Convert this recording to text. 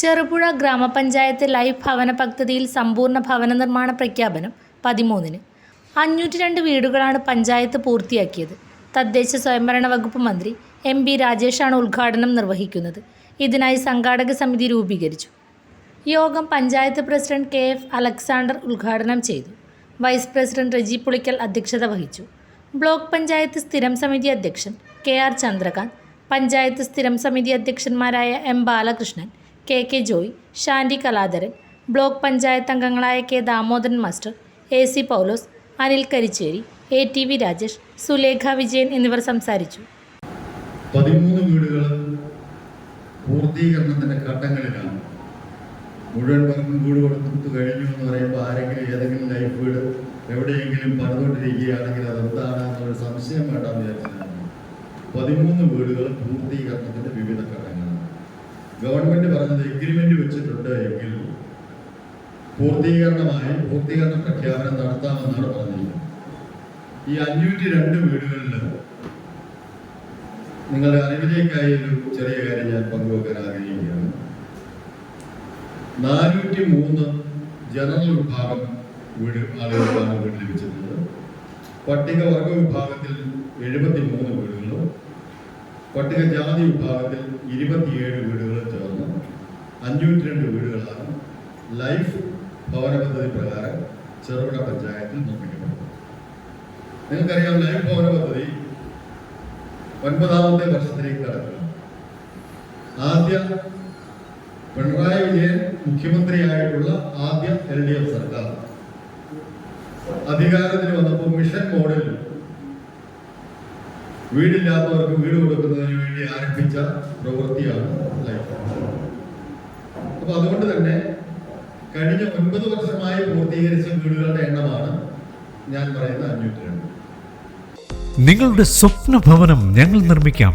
ചെറുപുഴ ഗ്രാമപഞ്ചായത്ത് ലൈഫ് ഭവന പദ്ധതിയിൽ സമ്പൂർണ ഭവന നിർമ്മാണ പ്രഖ്യാപനം പതിമൂന്നിന്. അഞ്ഞൂറ്റി രണ്ട് വീടുകളാണ് പഞ്ചായത്ത് പൂർത്തിയാക്കിയത്. തദ്ദേശ സ്വയംഭരണ വകുപ്പ് മന്ത്രി എം ബി രാജേഷാണ് ഉദ്ഘാടനം നിർവഹിക്കുന്നത്. ഇതിനായി സംഘാടക സമിതി രൂപീകരിച്ചു. യോഗം panchayat president K F Alexander ഉദ്ഘാടനം ചെയ്തു. വൈസ് പ്രസിഡന്റ് റെജി പുളിക്കൽ അധ്യക്ഷത വഹിച്ചു. ബ്ലോക്ക് പഞ്ചായത്ത് സ്ഥിരം സമിതി അധ്യക്ഷൻ കെ ആർ ചന്ദ്രകാന്ത് പഞ്ചായത്ത് സ്ഥിരം സമിതി അധ്യക്ഷന്മാരായ M Balakrishnan K K Joy Shandy Kaladharan block panchayat അംഗങ്ങളായ K Damodaran master A C Paulose Anil Karicheri A T V Rajesh Sulekha Vijayan എന്നിവർ സംസാരിച്ചു. പതിമൂന്ന് വീടുകൾ പൂർത്തീകരണത്തിന്റെ ഘട്ടങ്ങളിലാണ് മുഴുവൻ പേർക്കും കൂടി കൊടുത്തു കഴിഞ്ഞു എന്ന് പറയുമ്പോൾ ആരെങ്കിലും ഏതെങ്കിലും ലൈഫ് വീട് എവിടെയെങ്കിലും അത് അതെന്താണ് എന്നൊരു സംശയം വേണ്ടെന്ന് വിചാരിച്ചതാണ് പതിമൂന്ന് വീടുകൾ പൂർത്തീകരണത്തിന്റെ വിവിധ ഘട്ടങ്ങളാണ് ഗവൺമെന്റ് പറഞ്ഞത് എഗ്രിമെന്റ് വെച്ചിട്ടുണ്ട് എങ്കിൽ പൂർത്തീകരണമായി പൂർത്തീകരണ പ്രഖ്യാപനം നടത്താമെന്നാണ് പറഞ്ഞത് ഈ അഞ്ഞൂറ്റി രണ്ട് വീടുകളിൽ നിങ്ങളുടെ അറിവിലേക്കായി ഒരു ചെറിയ കാര്യം ഞാൻ പങ്കുവെക്കാൻ ആഗ്രഹിക്കുകയാണ്. നാനൂറ്റി മൂന്ന് ജനറൽ വിഭാഗം വീട് ആളുകളാണ് വീട് ലഭിച്ചിട്ടുള്ളത് പട്ടികവർഗ വിഭാഗത്തിൽ എഴുപത്തി മൂന്ന് വീടുകളും പട്ടികജാതി വിഭാഗത്തിൽ ഇരുപത്തിയേഴ് വീടുകൾ ചേർന്ന്. അഞ്ഞൂറ്റി രണ്ട് വീടുകളാണ് ലൈഫ് ഭവന പദ്ധതി പ്രകാരം ചെറുപുഴ പഞ്ചായത്തിൽ നിർമ്മിക്കപ്പെട്ടത് നിങ്ങൾക്കറിയാം ലൈഫ് ഭവന പദ്ധതി ഒൻപതാമത്തെ വർഷത്തിലേക്ക് കടക്കുക ആദ്യ പിണറായി വിജയൻ മുഖ്യമന്ത്രിയായിട്ടുള്ള ആദ്യ എൽ ഡി എഫ് സർക്കാർ. അധികാരത്തിന് വന്നപ്പോൾ മിഷൻ മോഡിൽ. വീടില്ലാത്തവർക്ക് വീട് കൊടുക്കുന്നതിന് വേണ്ടി ആരംഭിച്ച പ്രവൃത്തിയാണ് ലൈഫ്. അപ്പൊ അതുകൊണ്ട് തന്നെ കഴിഞ്ഞ ഒൻപത് വർഷമായി പൂർത്തീകരിച്ച വീടുകളുടെ എണ്ണമാണ് ഞാൻ പറയുന്ന അഞ്ഞൂറ്റി രണ്ട്. നിങ്ങളുടെ സ്വപ്ന ഭവനം ഞങ്ങൾ നിർമ്മിക്കാം.